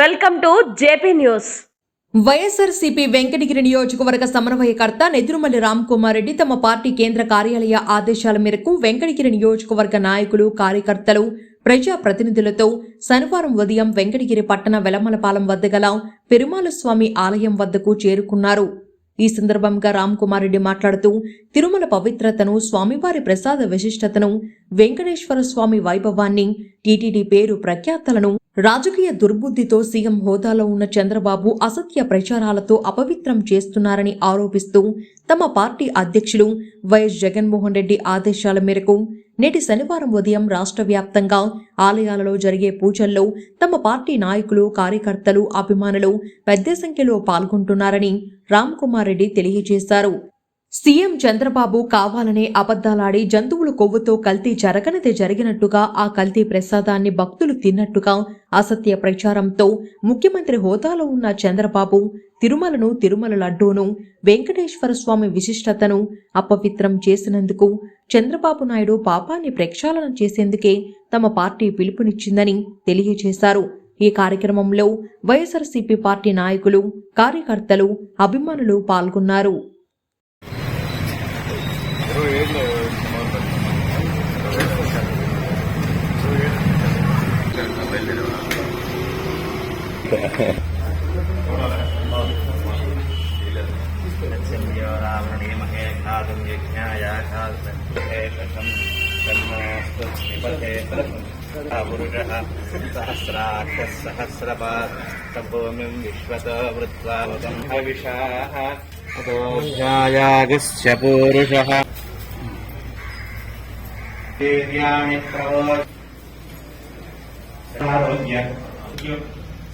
Welcome to JP news YSRCP Venkatagiri నియోజకవర్గ సమన్వయకర్త నెదురుమల్లి రామ్ కుమార్ రెడ్డి తమ పార్టీ కేంద్ర కార్యాలయ ఆదేశాల మేరకు వెంకటగిరి నియోజకవర్గ నాయకులు కార్యకర్తలు ప్రజా ప్రతినిధులతో శనివారం ఉదయం వెంకటగిరి పట్టణ వెలమలపాలెం వద్ద గల పెరుమాలస్వామి ఆలయం వద్దకు చేరుకున్నారు. ఈ సందర్భంగా రామ్ కుమార్ రెడ్డి మాట్లాడుతూ తిరుమల పవిత్రతను స్వామివారి ప్రసాద విశిష్టతను వెంకటేశ్వర స్వామి వైభవాన్ని టీటీడీ పేరు ప్రఖ్యాతలను రాజకీయ దుర్బుద్ధితో సీఎం హోదాలో ఉన్న చంద్రబాబు అసత్య ప్రచారాలతో అపవిత్రం చేస్తున్నారని ఆరోపిస్తూ తమ పార్టీ అధ్యక్షులు వైఎస్ జగన్మోహన్ రెడ్డి ఆదేశాల మేరకు నేటి శనివారం ఉదయం రాష్ట్ర వ్యాప్తంగా ఆలయాలలో జరిగే పూజల్లో తమ పార్టీ నాయకులు కార్యకర్తలు అభిమానులు పెద్ద సంఖ్యలో పాల్గొంటున్నారని రామ్ కుమార్ రెడ్డి తెలియజేశారు. సీఎం చంద్రబాబు కావాలనే అబద్ధాలాడి జంతువుల కొవ్వుతో కల్తీ జరగనిదే జరిగినట్టుగా ఆ కల్తీ ప్రసాదాన్ని భక్తులు తిన్నట్టుగా అసత్య ప్రచారంతో ముఖ్యమంత్రి హోదాలో ఉన్న చంద్రబాబు తిరుమలను తిరుమల లడ్డూను వెంకటేశ్వర స్వామి విశిష్టతను అపవిత్రం చేసినందుకు చంద్రబాబు నాయుడు పాపాన్ని ప్రక్షాళన చేసేందుకే తమ పార్టీ పిలుపునిచ్చిందని తెలియజేశారు. ఈ కార్యక్రమంలో వైఎస్ఆర్సీపీ పార్టీ నాయకులు కార్యకర్తలు అభిమానులు పాల్గొన్నారు. ఇరవై ఏళ్ళు रावणीमहे खादं यज्ञाय खादशं तन्मास्तु निपते पुरुषः सहस्राक्षः सहस्रपात् तभूमिं विश्वत वृत्वा वदं हविषाः अतोऽध्यायागश्च पूरुषः దేవ్యాణి ప్రవోచ్య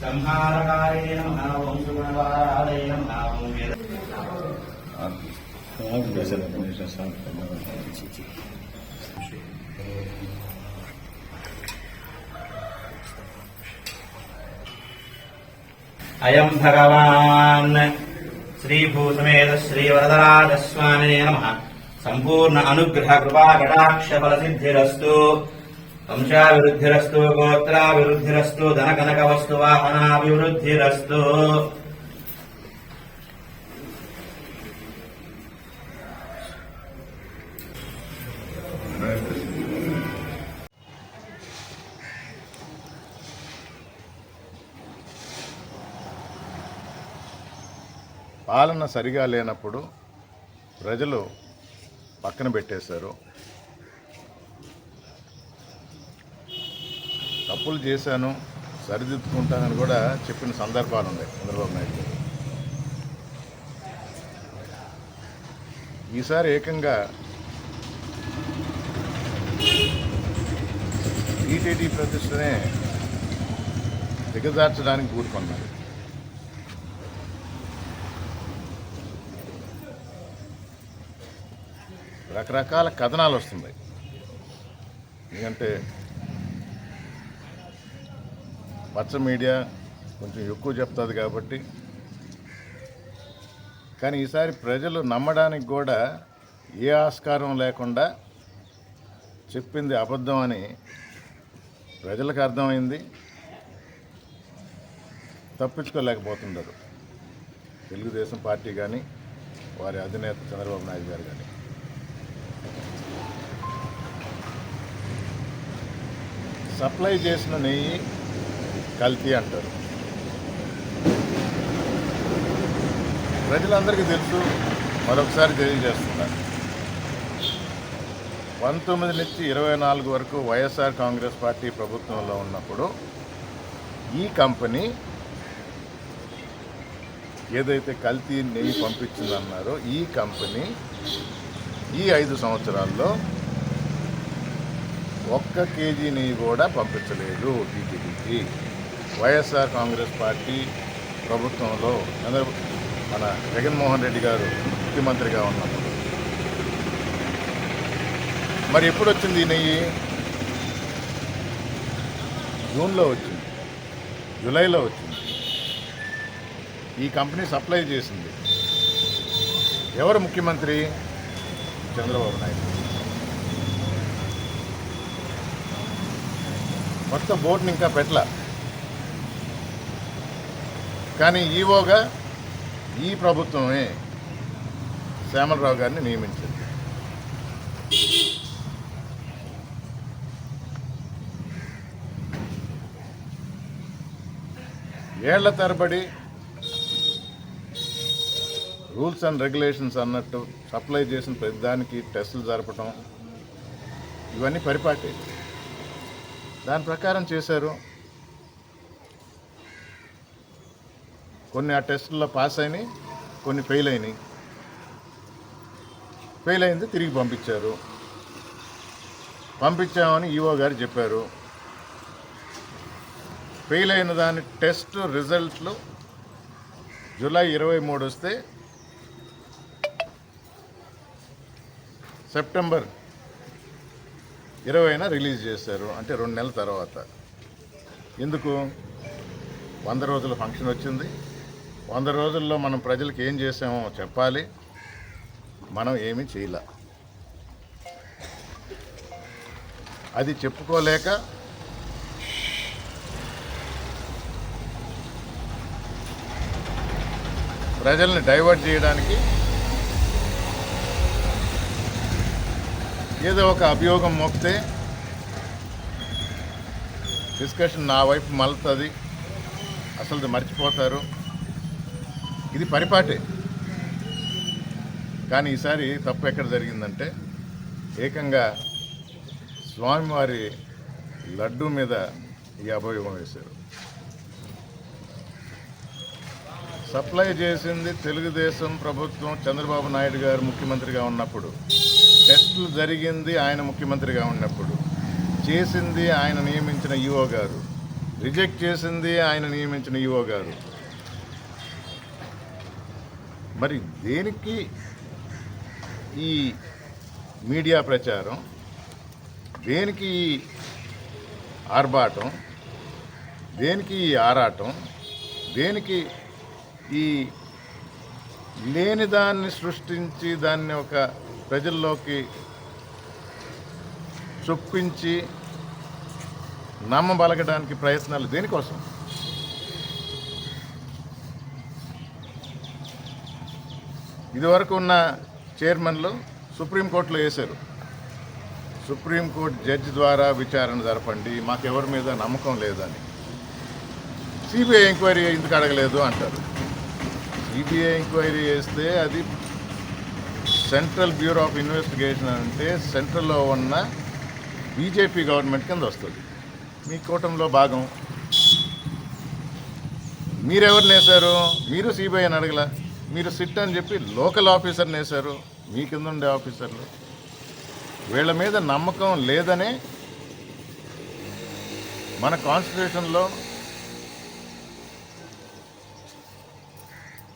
సంహారకారేణ మహావంశగుణవారాలయ మహావంశ అయం భగవాన్ శ్రీభూతమేత శ్రీవరదరాజస్వామినే నమ. సంపూర్ణ అనుగ్రహ కృపా కటాక్ష ఫల సిద్ధిరస్తు వంశాభివృద్ధిరస్తు గోత్రాభివృద్ధిరస్తు ధన కనక వస్తు వాహనాభివృద్ధిరస్తు. పాలన సరిగా లేనప్పుడు ప్రజలు పక్కన పెట్టేశారు. తప్పులు చేశాను సరిదిద్దుకుంటానని కూడా చెప్పిన సందర్భాలు ఉన్నాయి చంద్రబాబు నాయుడు ఈసారి ఏకంగా టీటీడీ ప్రతిష్టనే దిగజార్చడానికి కూరుకున్నారు రకరకాల కథనాలు వస్తున్నాయి. ఎందుకంటే పచ్చ మీడియా కొంచెం ఎక్కువ చెప్తుంది కాబట్టి. కానీ ఈసారి ప్రజలు నమ్మడానికి కూడా ఏ ఆస్కారం లేకుండా చెప్పింది అబద్ధం అని ప్రజలకు అర్థమైంది. తప్పించుకోలేకపోతున్నారు తెలుగుదేశం పార్టీ కానీ వారి అధినేత చంద్రబాబు నాయుడు గారు కానీ. సప్లై చేసిన నెయ్యి కల్తీ అంటారు. ప్రజలందరికీ తెలుసు మరొకసారి తెలియజేస్తున్నారు పంతొమ్మిది నుంచి ఇరవై నాలుగు వరకు వైఎస్ఆర్ కాంగ్రెస్ పార్టీ ప్రభుత్వంలో ఉన్నప్పుడు ఈ కంపెనీ ఏదైతే కల్తీ నెయ్యి పంపించిందన్నారో ఈ కంపెనీ ఈ ఐదు సంవత్సరాల్లో ఒక్క కేజీ నెయ్యి కూడా పంపించలేదు టీటీడీకి. వైఎస్ఆర్ కాంగ్రెస్ పార్టీ ప్రభుత్వంలో చంద్ర మన జగన్మోహన్ రెడ్డి గారు ముఖ్యమంత్రిగా ఉన్నప్పుడు. మరి ఎప్పుడు వచ్చింది ఈ నెయ్యి? జూన్లో వచ్చింది. జూలైలో వచ్చింది. ఈ కంపెనీ సప్లై చేసింది. ఎవరు ముఖ్యమంత్రి? చంద్రబాబు నాయుడు. మొత్తం బోర్డుని ఇంకా పెట్టల. కానీ ఈవోగా ఈ ప్రభుత్వమే శ్యామలరావు గారిని నియమించింది. ఏళ్ళ తరబడి రూల్స్ అండ్ రెగ్యులేషన్స్ అన్నట్టు సప్లై చేసిన ప్రతిదానికి టెస్టులు జరపటం ఇవన్నీ పరిపాటి. దాని ప్రకారం చేశారు. కొన్ని ఆ టెస్టుల్లో పాస్ అయినాయి కొన్ని ఫెయిల్ అయినాయి. ఫెయిల్ అయింది తిరిగి పంపించారు. పంపించామని ఈఓ గారు చెప్పారు. ఫెయిల్ అయిన దాని టెస్ట్ రిజల్ట్లు జూలై ఇరవై మూడు వస్తే సెప్టెంబర్ ఇరవైన రిలీజ్ చేశారు అంటే రెండు నెలల తర్వాత. ఎందుకు? వంద రోజుల ఫంక్షన్ వచ్చింది. వంద రోజుల్లో మనం ప్రజలకు ఏం చేసామో చెప్పాలి. మనం ఏమీ చేయలే. అది చెప్పుకోలేక ప్రజల్ని డైవర్ట్ చేయడానికి ఏదో ఒక అభియోగం మోపితే డిస్కషన్ నా వైపు మలుతుంది. అసలు మర్చిపోతారు. ఇది పరిపాటే. కానీ ఈసారి తప్పు ఎక్కడ జరిగిందంటే ఏకంగా స్వామివారి లడ్డు మీద ఈ అభియోగం వేశారు. సప్లై చేసింది తెలుగుదేశం ప్రభుత్వం. చంద్రబాబు నాయుడు గారు ముఖ్యమంత్రిగా ఉన్నప్పుడు టెస్టులు జరిగింది ఆయన ముఖ్యమంత్రిగా ఉన్నప్పుడు. చేసింది ఆయన నియమించిన ఈఓ గారు. రిజెక్ట్ చేసింది ఆయన నియమించిన ఈఓ గారు. మరి దేనికి ఈ మీడియా ప్రచారం? దేనికి ఈ ఆర్భాటం? దేనికి ఈ ఆరాటం? దేనికి ఈ లేని దాన్ని సృష్టించి దాన్ని ఒక ప్రజల్లోకి చొప్పించి నమ్మబలగడానికి ప్రయత్నాలు దేనికోసం? ఇదివరకు ఉన్న చైర్మన్లు సుప్రీంకోర్టులో వేశారు. సుప్రీంకోర్టు జడ్జి ద్వారా విచారణ జరపండి మాకెవరి మీద నమ్మకం లేదని. సిబిఐ ఎంక్వైరీ ఎందుకు అడగలేదు అంటారు. సిబిఐ ఎంక్వైరీ చేస్తే అది సెంట్రల్ బ్యూరో ఆఫ్ ఇన్వెస్టిగేషన్ అంటే సెంట్రల్లో ఉన్న బీజేపీ గవర్నమెంట్ కింద వస్తుంది. మీ కూటమిలో భాగం. మీరెవరిని వేశారు? మీరు సిబిఐ అని అడగల. మీరు సిట్ అని చెప్పి లోకల్ ఆఫీసర్ని వేశారు. మీ కింద ఉండే ఆఫీసర్లు. వీళ్ళ మీద నమ్మకం లేదనే మన కాన్స్టిట్యూషన్లో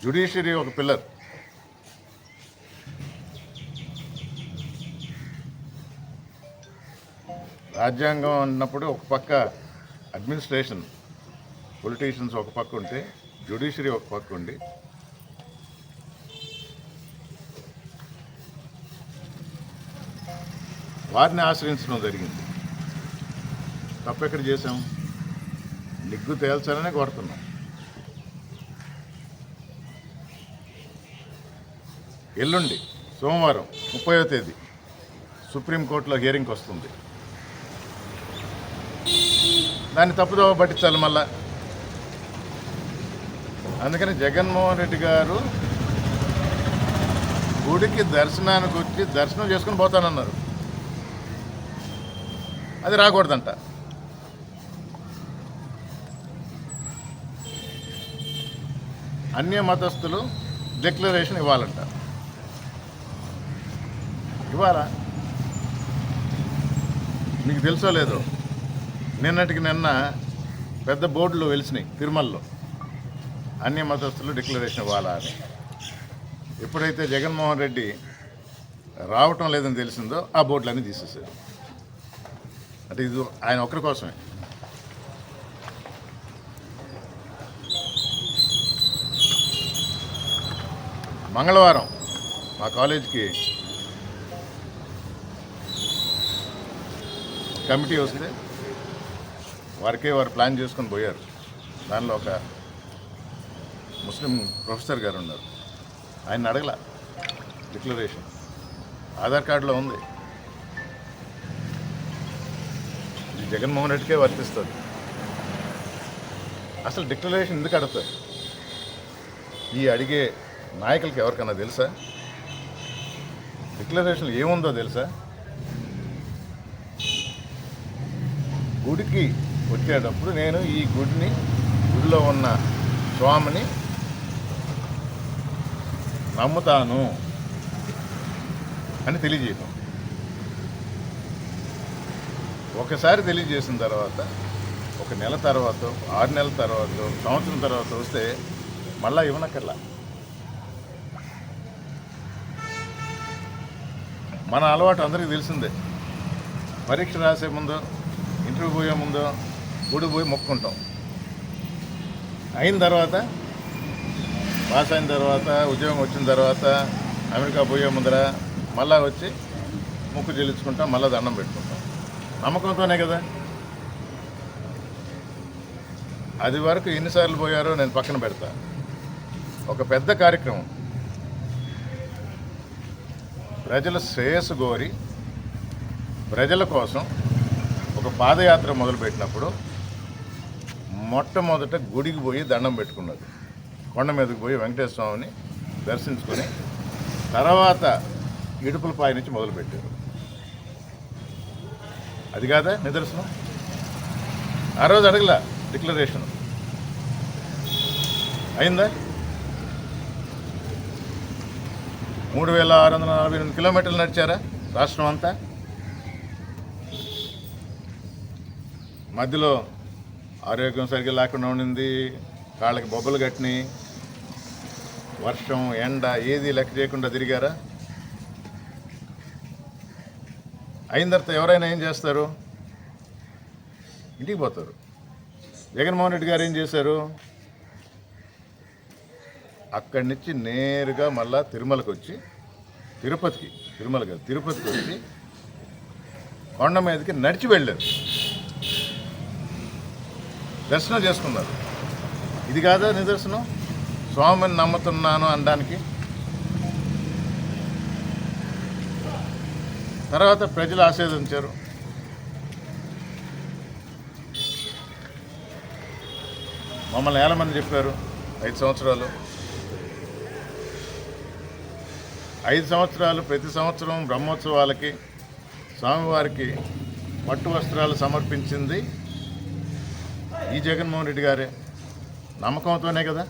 జుడిషియరీ ఒక పిల్లర్. రాజ్యాంగం అన్నప్పుడు ఒక పక్క అడ్మినిస్ట్రేషన్ పొలిటీషియన్స్ ఒక పక్క ఉంటే జ్యుడిషియరీ ఒక పక్క ఉండి వారిని ఆశ్రయించడం జరిగింది. తప్పెక్కడ చేశాం? నిగ్గు తేల్చాలనే కోరుతున్నాం. ఎల్లుండి సోమవారం ముప్పయో తేదీ సుప్రీంకోర్టులో హియరింగ్కి వస్తుంది. దాన్ని తప్పుదోవ పట్టించాలి మళ్ళా. అందుకని జగన్మోహన్ రెడ్డి గారు గుడికి దర్శనానికి వచ్చి దర్శనం చేసుకుని పోతానన్నారు. అది రాకూడదంట. అన్య మతస్థులు డిక్లరేషన్ ఇవ్వాలంట. ఇవ్వాలా? మీకు తెలుసో లేదో? నిన్నటికి నిన్న పెద్ద బోర్డులు వెలిసినాయి తిరుమలలో. అన్ని మతస్థులు డిక్లరేషన్ ఇవ్వాలా అని. ఎప్పుడైతే జగన్మోహన్ రెడ్డి రావటం లేదని తెలిసిందో ఆ బోర్డులన్నీ తీసేసారు అంటే ఇది ఆయన ఒక్కరి కోసమే. మంగళవారం మా కాలేజీకి కమిటీ వస్తే వారికే వారు ప్లాన్ చేసుకొని పోయారు. దానిలో ఒక ముస్లిం ప్రొఫెసర్ గారు ఉన్నారు. ఆయన అడగల. డిక్లరేషన్. ఆధార్ కార్డులో ఉంది. ఇది జగన్మోహన్ రెడ్డికే వర్తిస్తుంది. అసలు డిక్లరేషన్ ఎందుకు అడుగుతారు? ఈ అడిగే నాయకులకి ఎవరికన్నా తెలుసా? డిక్లరేషన్ ఏముందో తెలుసా? గుడికి వచ్చేటప్పుడు నేను ఈ గుడిని గుడిలో ఉన్న స్వామిని నమ్ముతాను అని తెలియజేయటం. ఒకసారి తెలియజేసిన తర్వాత ఒక నెల తర్వాత ఆరు నెలల తర్వాత సంవత్సరం తర్వాత వస్తే మళ్ళా ఇవ్వనక్కర్లా. మన అలవాటు అందరికీ తెలిసిందే. పరీక్ష రాసే ముందు ఇంటర్వ్యూ పోయే ముందు గుడి పోయి మొక్కుంటాం. అయిన తర్వాత పాస్ అయిన తర్వాత ఉద్యోగం వచ్చిన తర్వాత అమెరికా పోయే ముందర మళ్ళా వచ్చి ముక్కు చెల్లించుకుంటాం మళ్ళీ దండం పెట్టుకుంటాం. నమ్మకంతోనే కదా? అది వరకు ఎన్నిసార్లు పోయారో నేను పక్కన పెడతా. ఒక పెద్ద కార్యక్రమం. ప్రజల శ్రేయస్సు గోరి ప్రజల కోసం ఒక పాదయాత్ర మొదలుపెట్టినప్పుడు మొట్టమొదట గుడికి పోయి దండం పెట్టుకున్నది. కొండ మీదకి పోయి వెంకటేశ్వర స్వామిని దర్శించుకొని తర్వాత ఇడుపులపాయ నుంచి మొదలుపెట్టారు. అది కాదా నిదర్శనం? ఆ రోజు అడగల డిక్లరేషన్. అయిందా? మూడు వేల ఆరు వందల నలభై ఎనిమిది కిలోమీటర్లు నడిచారా రాష్ట్రం అంతా? మధ్యలో ఆరోగ్యం సరిగ్గా లేకుండా ఉండింది కాళ్ళకి బొబ్బలు కట్టినాయి వర్షం ఎండ ఏది లెక్క చేయకుండా తిరిగారా? అయిన తర్వాత ఎవరైనా ఏం చేస్తారు? ఇంటికి పోతారు. జగన్మోహన్ రెడ్డి గారు ఏం చేశారు? అక్కడి నుంచి నేరుగా మళ్ళా తిరుమలకి వచ్చి తిరుపతికి తిరుమల కాదు తిరుపతికి వచ్చి కొండ మీదకి నడిచి వెళ్ళారు. దర్శనం చేసుకున్నారు. ఇది కాదా నిదర్శనం? స్వామిని నమ్ముతున్నాను అనడానికి. తర్వాత ప్రజలు ఆశీర్వదించారు. మమ్మల్ని వేల మంది చెప్పారు. ఐదు సంవత్సరాలు. ఐదు సంవత్సరాలు ప్రతి సంవత్సరం బ్రహ్మోత్సవాలకి స్వామివారికి పట్టు వస్త్రాలు సమర్పించింది ఈ జగన్మోహన్ రెడ్డి గారే నమ్మకంతోనే కదా?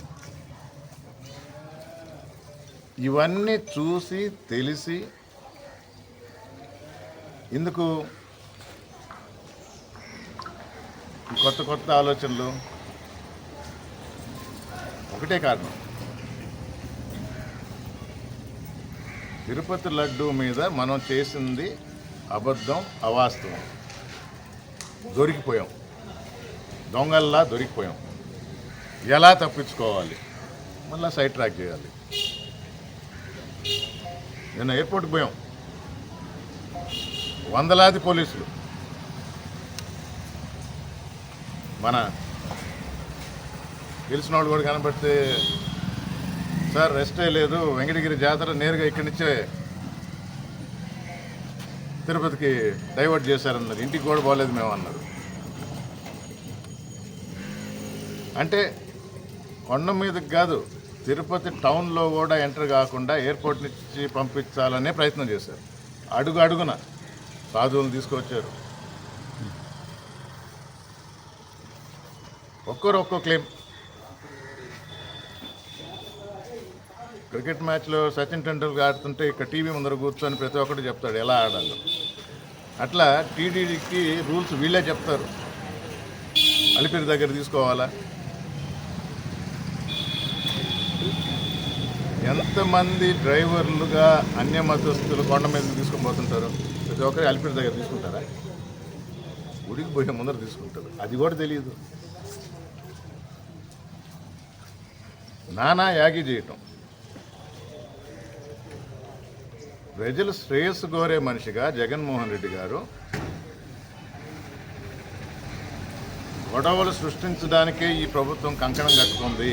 ఇవన్నీ చూసి తెలిసి ఇందుకు కొత్త కొత్త ఆలోచనలు? ఒకటే కారణం. తిరుపతి లడ్డు మీద మనం చేసింది అబద్ధం అవాస్తవం. దొరికిపోయాం. దొంగల్లా దొరికిపోయాం. ఎలా తప్పించుకోవాలి? మళ్ళీ సైడ్ ట్రాక్ చేయాలి. నిన్న ఎయిర్పోర్ట్కి పోయాం. వందలాది పోలీసులు. మన తెలిసిన వాళ్ళు కూడా కనబడితే సార్ రెస్టే లేదు. వెంకటగిరి జాతర నేరుగా ఇక్కడి నుంచే తిరుపతికి డైవర్ట్ చేశారన్నారు. ఇంటికి కూడా పోలేదు మేము అన్నారు అంటే కొండ మీదకి కాదు తిరుపతి టౌన్లో కూడా ఎంటర్ కాకుండా ఎయిర్పోర్ట్ నుంచి పంపించాలనే ప్రయత్నం చేశారు. అడుగు అడుగున సాధువులు తీసుకొచ్చారు. ఒక్కరు ఒక్కో క్లెయిమ్ క్రికెట్ మ్యాచ్లో సచిన్ టెండూల్కర్ ఆడుతుంటే ఇక్కడ టీవీ ముందర కూర్చొని ప్రతి ఒక్కరు చెప్తాడు ఎలా ఆడాలో. అట్లా టీడీడీకి రూల్స్ వీళ్ళే చెప్తారు. అలిపిరి దగ్గర తీసుకోవాలా? ఎంతమంది డ్రైవర్లుగా అన్య మతస్థులు కొండ మీద తీసుకొని పోతుంటారు? ప్రతి ఒక్కరి అలిపిరి దగ్గర తీసుకుంటారా? గుడికి పోయే ముందర తీసుకుంటారు. అది కూడా తెలియదు. నానా యాగి చేయటం. ప్రజలు శ్రేయస్సు కోరే మనిషిగా జగన్మోహన్ రెడ్డి గారు గొడవలు సృష్టించడానికే ఈ ప్రభుత్వం కంకణం కట్టుకుంది.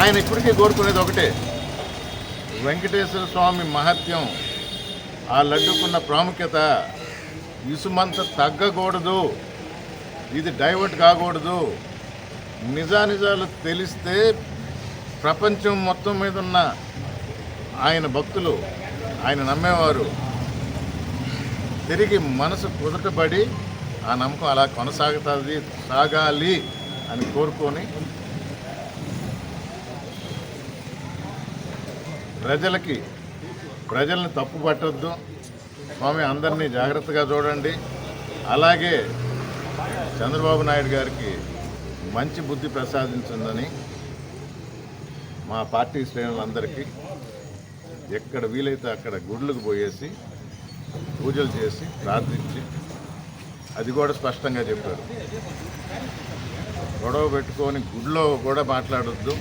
ఆయన ఇప్పటికీ కోరుకునేది ఒకటే. వెంకటేశ్వర స్వామి మహత్యం ఆ లడ్డుకున్న ప్రాముఖ్యత ఇసుమంత తగ్గకూడదు. ఇది డైవర్ట్ కాకూడదు. నిజానిజాలు తెలిస్తే ప్రపంచం మొత్తం మీద ఉన్న ఆయన భక్తులు ఆయన నమ్మేవారు. తిరిగి మనసు కుదటబడి ఆ నమ్మకం అలా కొనసాగుతుంది సాగాలి అని కోరుకొని ప్రజలకి ప్రజల్ని తప్పు పట్టొద్దు. స్వామి అందరినీ జాగ్రత్తగా చూడండి. అలాగే చంద్రబాబు నాయుడు గారికి మంచి బుద్ధి ప్రసాదించిందని మా పార్టీ శ్రేణులందరికీ ఎక్కడ వీలైతే అక్కడ గుడ్లకు పోయేసి పూజలు చేసి ప్రార్థించి అది కూడా స్పష్టంగా చెప్పారు. గొడవ పెట్టుకొని గుడిలో కూడా మాట్లాడొద్దు.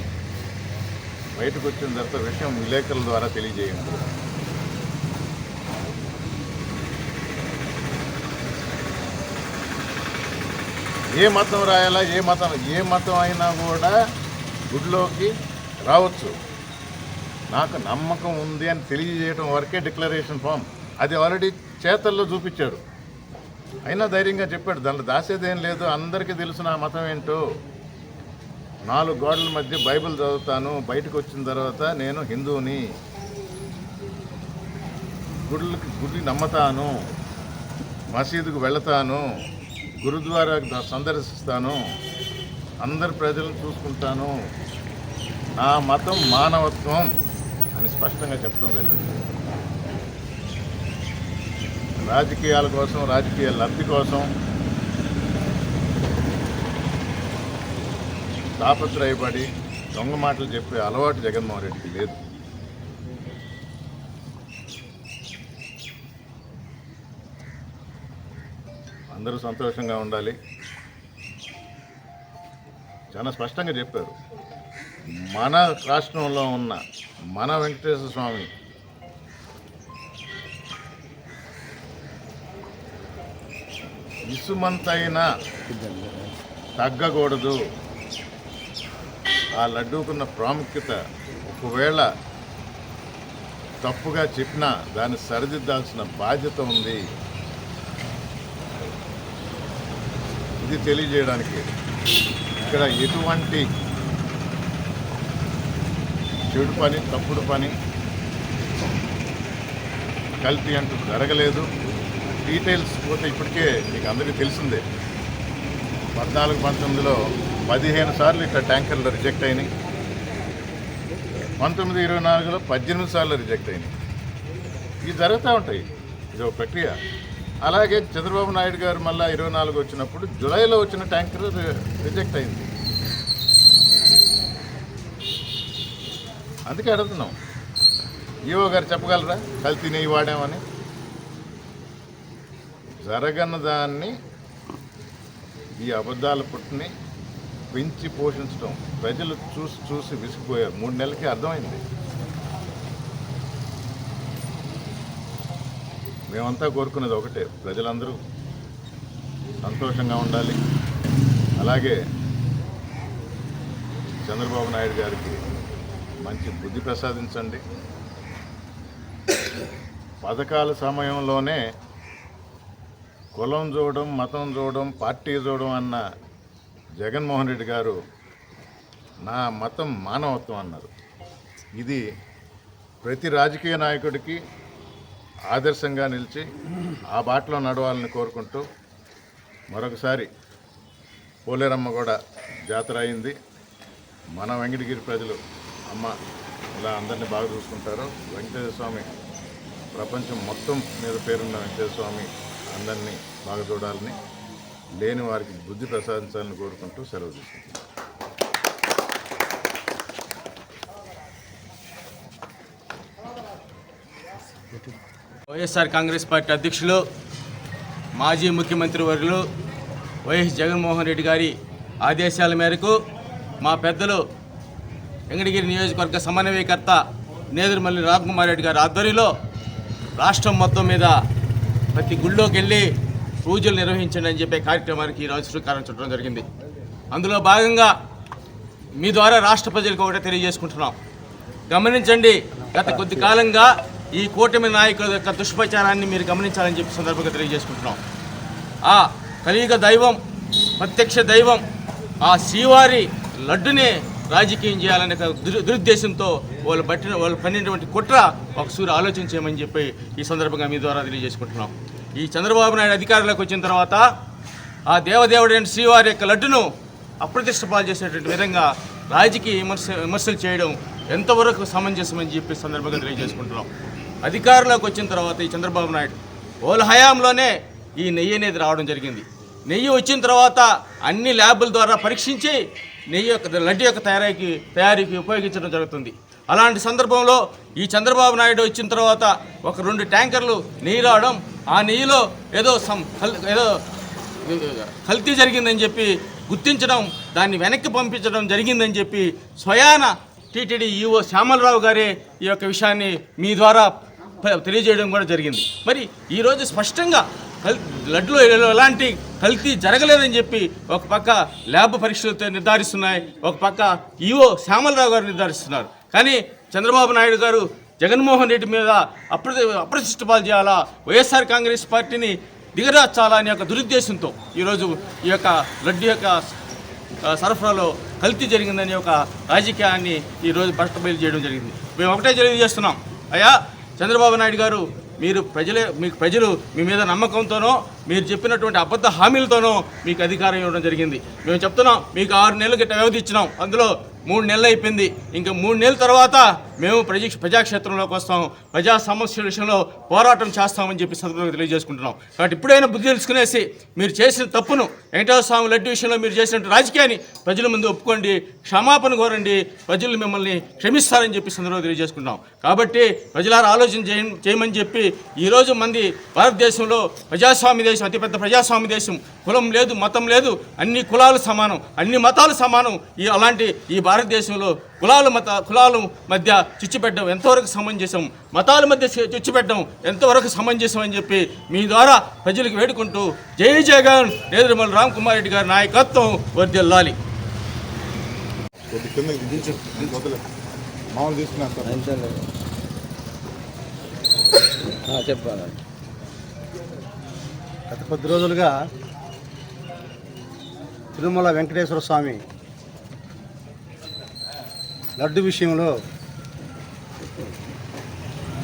బయటకు వచ్చిన తర్వాత విషయం విలేకరుల ద్వారా తెలియజేయండి. ఏ మతం రాయాలా ఏ మతం ఏ మతం అయినా కూడా గుడిలోకి రావచ్చు. నాకు నమ్మకం ఉంది అని తెలియజేయడం వరకే డిక్లరేషన్ ఫామ్. అది ఆల్రెడీ చేతల్లో చూపించాడు అయినా ధైర్యంగా చెప్పాడు. దాంట్లో దాసేదేం లేదు. అందరికీ తెలుసు నా మతం ఏంటో. నాలుగు గోడల మధ్య బైబిల్ చదువుతాను. బయటకు వచ్చిన తర్వాత నేను హిందువుని. గుడులకి గుడి నమ్మతాను. మసీదుకు వెళతాను. గురుద్వారాకు సందర్శిస్తాను. అందరి ప్రజలను చూసుకుంటాను. నా మతం మానవత్వం అని స్పష్టంగా చెప్పడం జరిగింది. రాజకీయాల కోసం రాజకీయ లబ్ధి కోసం తాపత్రయపడి దొంగ మాటలు చెప్పే అలవాటు జగన్మోహన్ రెడ్డికి లేదు. అందరూ సంతోషంగా ఉండాలి. చాలా స్పష్టంగా చెప్పారు. మన రాష్ట్రంలో ఉన్న మన వెంకటేశ్వర స్వామి ఇసుమంతైనా తగ్గకూడదు. ఆ లడ్డూకున్న ప్రాముఖ్యత ఒకవేళ తప్పుగా చెప్పినా దాన్ని సరిదిద్దాల్సిన బాధ్యత ఉంది. ఇది తెలియజేయడానికి ఇక్కడ ఎటువంటి చెడు పని తప్పుడు పని కలిపి అంటూ జరగలేదు. డీటెయిల్స్ పోతే ఇప్పటికే మీకు అందరికీ తెలిసిందే. పద్నాలుగు పంతొమ్మిదిలో పదిహేను సార్లు ఇట్లా ట్యాంకర్లు రిజెక్ట్ అయినాయి. పంతొమ్మిది ఇరవై నాలుగులో పద్దెనిమిది సార్లు రిజెక్ట్ అయినాయి. ఇవి జరుగుతూ ఉంటాయి. ఇది ఒక ప్రక్రియ. అలాగే చంద్రబాబు నాయుడు గారు మళ్ళీ ఇరవై నాలుగు వచ్చినప్పుడు జూలైలో వచ్చిన ట్యాంకర్ రిజెక్ట్ అయింది. అందుకే అడుగుతున్నాం. ఈవో గారు చెప్పగలరా? కల్తీ నెయ్యి వాడామని. జరగని దాన్ని ఈ అబద్ధాల పుట్టిని పెంచి పోషించడం. ప్రజలు చూసి చూసి విసిగిపోయారు. మూడు నెలలకి అర్థమైంది. మేమంతా కోరుకునేది ఒకటే. ప్రజలందరూ సంతోషంగా ఉండాలి. అలాగే చంద్రబాబు నాయుడు గారికి మంచి బుద్ధి ప్రసాదించండి. పథకాల సమయంలోనే కులం చూడడం మతం చూడడం పార్టీ చూడడం అన్న జగన్మోహన్ రెడ్డి గారు నా మతం మానవత్వం అన్నారు. ఇది ప్రతి రాజకీయ నాయకుడికి ఆదర్శంగా నిలిచి ఆ బాటలో నడవాలని కోరుకుంటూ మరొకసారి పోలేరమ్మ కూడా జాతర అయింది. మన వెంకటగిరి ప్రజలు అమ్మ ఇలా అందరినీ బాగా చూసుకుంటారు. వెంకటేశ్వర స్వామి ప్రపంచం మొత్తం మీద పేరున్న వెంకటేశ్వర స్వామి అందరినీ బాగా చూడాలని లేని వారికి బుద్ధి ప్రసాదించాలని కోరుకుంటూ సెలవు తీసుకుంటున్నాను వైఎస్ఆర్ కాంగ్రెస్ పార్టీ అధ్యక్షులు మాజీ ముఖ్యమంత్రి వర్యులు వైఎస్ జగన్మోహన్ రెడ్డి గారి ఆదేశాల మేరకు మా పెద్దలు వెంకటగిరి నియోజకవర్గ సమన్వయకర్త నేదురుమల్లి రామ్కుమార్ రెడ్డి గారి ఆధ్వర్యంలో రాష్ట్రం మొత్తం మీద ప్రతి గుళ్ళోకి వెళ్ళి పూజలు నిర్వహించండి అని చెప్పే కార్యక్రమానికి ఈరోజు శ్రీకారం చుట్టడం జరిగింది. అందులో భాగంగా మీ ద్వారా రాష్ట్ర ప్రజలకు ఒకటే తెలియజేసుకుంటున్నాం. గమనించండి గత కొద్ది కాలంగా ఈ కూటమి నాయకుల యొక్క దుష్ప్రచారాన్ని మీరు గమనించాలని చెప్పి సందర్భంగా తెలియజేసుకుంటున్నాం. ఆ కలియుగ దైవం ప్రత్యక్ష దైవం ఆ శ్రీవారి లడ్డునే రాజకీయం చేయాలనే దురుద్దేశంతో వాళ్ళు పట్టిన వాళ్ళు పన్నినటువంటి కుట్ర ఒకసారి ఆలోచన చెప్పి ఈ సందర్భంగా మీ ద్వారా తెలియజేసుకుంటున్నాం. ఈ చంద్రబాబు నాయుడు అధికారంలోకి వచ్చిన తర్వాత ఆ దేవదేవుడైన శ్రీవారి యొక్క లడ్డును అప్రతిష్ట పాలు చేసేటువంటి విధంగా రాజకీయ విమర్శ విమర్శలు చేయడం ఎంతవరకు సమంజసమని చెప్పి సందర్భంగా తెలియజేసుకుంటున్నాం. అధికారంలోకి వచ్చిన తర్వాత ఈ చంద్రబాబు నాయుడు ఓల హయాంలోనే ఈ నెయ్యి అనేది రావడం జరిగింది. నెయ్యి వచ్చిన తర్వాత అన్ని ల్యాబుల ద్వారా పరీక్షించి నెయ్యి యొక్క లడ్డు యొక్క తయారీకి తయారీకి ఉపయోగించడం జరుగుతుంది. అలాంటి సందర్భంలో ఈ చంద్రబాబు నాయుడు వచ్చిన తర్వాత ఒక రెండు ట్యాంకర్లు నెయ్యి రావడం ఆ నెయ్యిలో ఏదో సం ఏదో కల్తీ జరిగిందని చెప్పి గుర్తించడం దాన్ని వెనక్కి పంపించడం జరిగిందని చెప్పి స్వయాన టీటీడీ ఈఓ శ్యామలరావు గారే ఈ యొక్క విషయాన్ని మీ ద్వారా తెలియజేయడం కూడా జరిగింది. మరి ఈరోజు స్పష్టంగా కల్ లడ్డులో ఎలాంటి కల్తీ జరగలేదని చెప్పి ఒక పక్క ల్యాబ్ పరీక్షలతో నిర్ధారిస్తున్నాయి ఒక పక్క ఈఓ శ్యామలరావు గారు నిర్ధారిస్తున్నారు. కానీ చంద్రబాబు నాయుడు గారు జగన్మోహన్ రెడ్డి మీద అప్రతి అప్రతిష్టపాలు చేయాలా? వైఎస్ఆర్ కాంగ్రెస్ పార్టీని దిగరాచాలా అనే యొక్క దురుద్దేశంతో ఈరోజు ఈ యొక్క లడ్డు యొక్క సరఫరాలో కల్తీ జరిగిందనే ఒక రాజకీయాన్ని ఈరోజు బయలు చేయడం జరిగింది. మేము ఒకటే తెలియజేస్తున్నాం. అయ్యా చంద్రబాబు నాయుడు గారు మీరు ప్రజలే మీకు ప్రజలు మీ మీద నమ్మకంతోనో మీరు చెప్పినటువంటి అబద్ధ హామీలతోనో మీకు అధికారం ఇవ్వడం జరిగింది. మేము చెప్తున్నాం మీకు ఆరు నెలలు గిట్ట వ్యవధి ఇచ్చినాం. అందులో మూడు నెలలు అయిపోయింది. ఇంకా మూడు నెలల తర్వాత మేము ప్రజా ప్రజాక్షేత్రంలోకి వస్తాం. ప్రజా సమస్యల విషయంలో పోరాటం చేస్తామని చెప్పి సందర్భంగా తెలియజేసుకుంటున్నాం. కాబట్టి ఇప్పుడైనా బుద్ధి తెలుసుకునేసి మీరు చేసిన తప్పును వెంకటేశ్వర స్వామి లడ్డు విషయంలో మీరు చేసిన రాజకీయాన్ని ప్రజల ముందు ఒప్పుకోండి క్షమాపణ కోరండి ప్రజలు మిమ్మల్ని క్షమిస్తారని చెప్పి సందర్భంగా తెలియజేసుకుంటున్నాం. కాబట్టి ప్రజలారా ఆలోచన చేయ చేయమని చెప్పి ఈరోజు మంది భారతదేశంలో ప్రజాస్వామ్య దేశం అతిపెద్ద ప్రజాస్వామ్య దేశం కులం లేదు మతం లేదు అన్ని కులాలు సమానం అన్ని మతాలు సమానం. ఈ అలాంటి ఈ భారతదేశంలో కులాల మత కులాల మధ్య చిచ్చుపెట్టడం ఎంతవరకు సమంజసం? మతాల మధ్య చి- చిచ్చుపెట్టడం ఎంతవరకు సమంజసం అని చెప్పి మీ ద్వారా ప్రజలకు వేడుకుంటూ జై జగన్ నేదురుమల రామ్ కుమార్ రెడ్డి గారి నాయకత్వం వర్దిల్లాలి. చెప్పాలి. గత కొద్ది రోజులుగా తిరుమల వెంకటేశ్వర స్వామి లడ్డు విషయంలో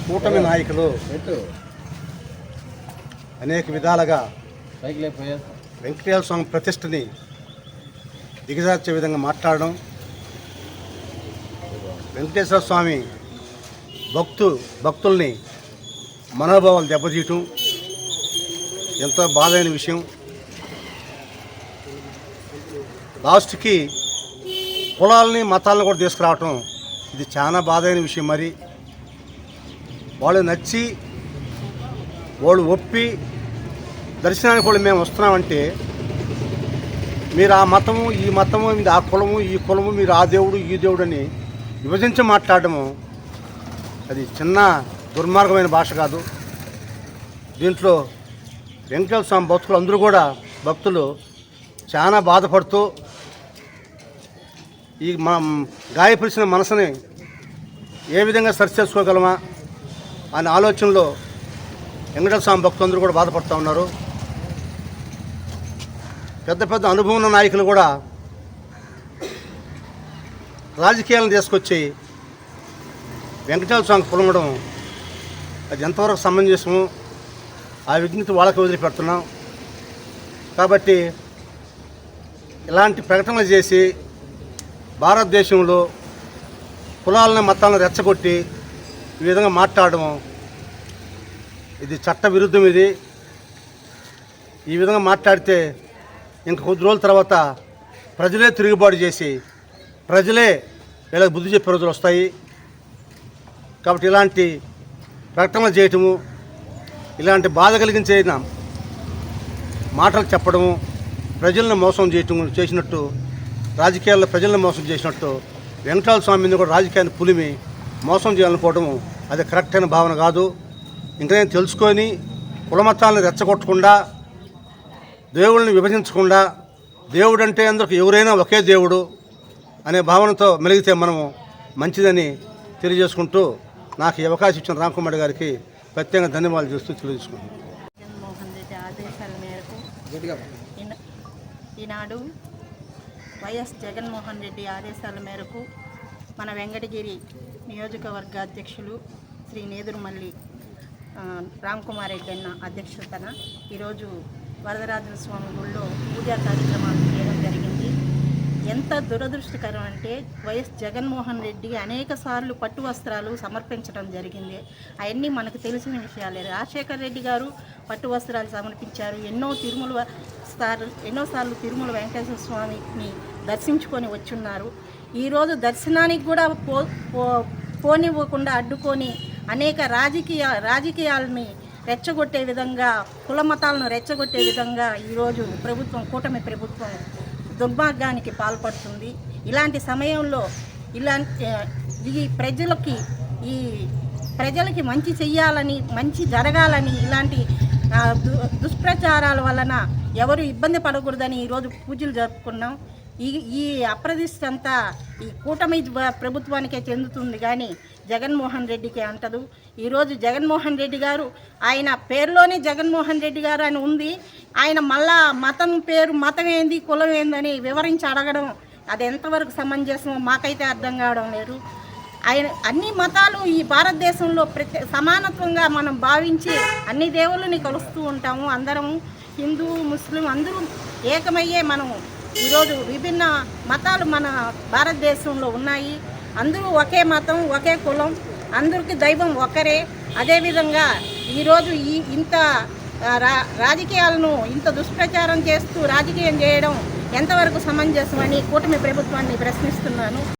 కూటమి నాయకులు అనేక విధాలుగా వెంకటేశ్వర స్వామి ప్రతిష్టని దిగజార్చే విధంగా మాట్లాడడం వెంకటేశ్వర స్వామి భక్తు భక్తుల్ని మనోభావాలు దెబ్బతీయటం ఎంతో బాధైన విషయం. లాస్ట్కి కులాలని మతాలను కూడా తీసుకురావటం ఇది చాలా బాధైన విషయం మరి. వాళ్ళు నచ్చి వాళ్ళు ఒప్పి దర్శనానికి కూడా మేము వస్తున్నామంటే మీరు ఆ మతము ఈ మతము ఇది ఆ కులము ఈ కులము మీరు ఆ దేవుడు ఈ దేవుడు అని విభజించి మాట్లాడటము అది చిన్న దుర్మార్గమైన భాష కాదు. దీంట్లో వెంకటేశ్వర స్వామి భక్తులు అందరూ కూడా భక్తులు చాలా బాధపడుతూ ఈ మా గాయపరిచిన మనసుని ఏ విధంగా సరి చేసుకోగలమా అనే ఆలోచనలో వెంకటేశ్వర స్వామి భక్తులు అందరూ కూడా బాధపడుతూ ఉన్నారు. పెద్ద పెద్ద అనుభవం ఉన్న నాయకులు కూడా రాజకీయాలను తీసుకొచ్చి వెంకటేశ్వర స్వామికి పొలమడం అది ఎంతవరకు సమంజసము ఆ విజ్ఞత వాళ్ళకి వదిలిపెడుతున్నాం. కాబట్టి ఇలాంటి ప్రకటనలు చేసి భారతదేశంలో కులాలను మతాలను రెచ్చగొట్టి ఈ విధంగా మాట్లాడడం ఇది చట్ట విరుద్ధం ఇది. ఈ విధంగా మాట్లాడితే ఇంక కొద్ది రోజుల తర్వాత ప్రజలే తిరుగుబాటు చేసి ప్రజలే వీళ్ళకి బుద్ధి చెప్పే రోజులు వస్తాయి. కాబట్టి ఇలాంటి ప్రకటనలు చేయటము ఇలాంటి బాధ కలిగించే మాటలు చెప్పడము ప్రజలను మోసం చేయటం చేసినట్టు రాజకీయాల్లో ప్రజలను మోసం చేసినట్టు వెంకటాల స్వామిని కూడా రాజకీయాన్ని పులిమి మోసం చేయాలనుకోవడము అది కరెక్ట్ అయిన భావన కాదు. ఇంకా నేను తెలుసుకొని కులమతాలను రెచ్చగొట్టకుండా దేవుళ్ళని విభజించకుండా దేవుడు అంటే అందరికి ఎవరైనా ఒకే దేవుడు అనే భావనతో మెలిగితే మనము మంచిదని తెలియజేసుకుంటూ నాకు ఈ అవకాశం ఇచ్చిన రామ్కుమార్ గారికి ప్రత్యేకంగా ధన్యవాదాలు చేస్తూ తెలియజేసుకుంటున్నాను. ఈనాడు వైఎస్ జగన్మోహన్ రెడ్డి ఆదేశాల మేరకు మన వెంకటగిరి నియోజకవర్గ అధ్యక్షులు శ్రీ నేదురుమల్లి రామ్కుమార్ రామ్ కుమార్ రెడ్డి అన్న అధ్యక్షతన ఈరోజు వరదరాజుల స్వామి గుళ్ళో పూజా కార్యక్రమాలు చేయడం జరిగింది. ఎంత దురదృష్టకరం అంటే వైఎస్ జగన్మోహన్ రెడ్డి అనేక సార్లు పట్టు వస్త్రాలు సమర్పించడం జరిగింది. అవన్నీ మనకు తెలిసిన విషయాలే. రాజశేఖర రెడ్డి గారు పట్టు వస్త్రాలు సమర్పించారు. ఎన్నో తిరుమల సార్లు ఎన్నోసార్లు తిరుమల వెంకటేశ్వర స్వామిని దర్శించుకొని వచ్చున్నారు. ఈరోజు దర్శనానికి కూడా పో పో- పోనివ్వకుండా అడ్డుకొని అనేక రాజకీయ రాజకీయాలని రెచ్చగొట్టే విధంగా కుల మతాలను రెచ్చగొట్టే విధంగా ఈరోజు ప్రభుత్వం కూటమి ప్రభుత్వం దుర్మార్గానికి పాల్పడుతుంది. ఇలాంటి సమయంలో ఇలాంటి ఈ ప్రజలకి ఈ ప్రజలకి మంచి చెయ్యాలని మంచి జరగాలని ఇలాంటి దు- దుష్ప్రచారాల వలన ఎవరు ఇబ్బంది పడకూడదని ఈరోజు పూజలు జరుపుకున్నాం. ఈ ఈ అప్రదిష్ట అంతా ఈ కూటమి ప్రభుత్వానికే చెందుతుంది కానీ జగన్మోహన్ రెడ్డికి అంటదు. ఈరోజు జగన్మోహన్ రెడ్డి గారు ఆయన పేరులోనే జగన్మోహన్ రెడ్డి గారు అని ఉంది. ఆయన మళ్ళా మతం పేరు మతం ఏంది కులం ఏందని వివరించి అడగడం అది ఎంతవరకు సమంజసమో మాకైతే అర్థం కావడం లేదు. ఆయన అన్ని మతాలు ఈ భారతదేశంలో ప్రతి సమానత్వంగా మనం భావించి అన్ని దేవుళ్ళని కలుస్తూ ఉంటాము అందరము. హిందూ ముస్లిం అందరూ ఏకమయ్యే మనం ఈరోజు విభిన్న మతాలు మన భారతదేశంలో ఉన్నాయి. అందరూ ఒకే మతం ఒకే కులం అందరికీ దైవం ఒకరే. అదేవిధంగా ఈరోజు ఈ ఇంత రా రాజకీయాలను ఇంత దుష్ప్రచారం చేస్తూ రాజకీయం చేయడం ఎంతవరకు సమంజసం అని కూటమి ప్రభుత్వాన్ని ప్రశ్నిస్తున్నాను.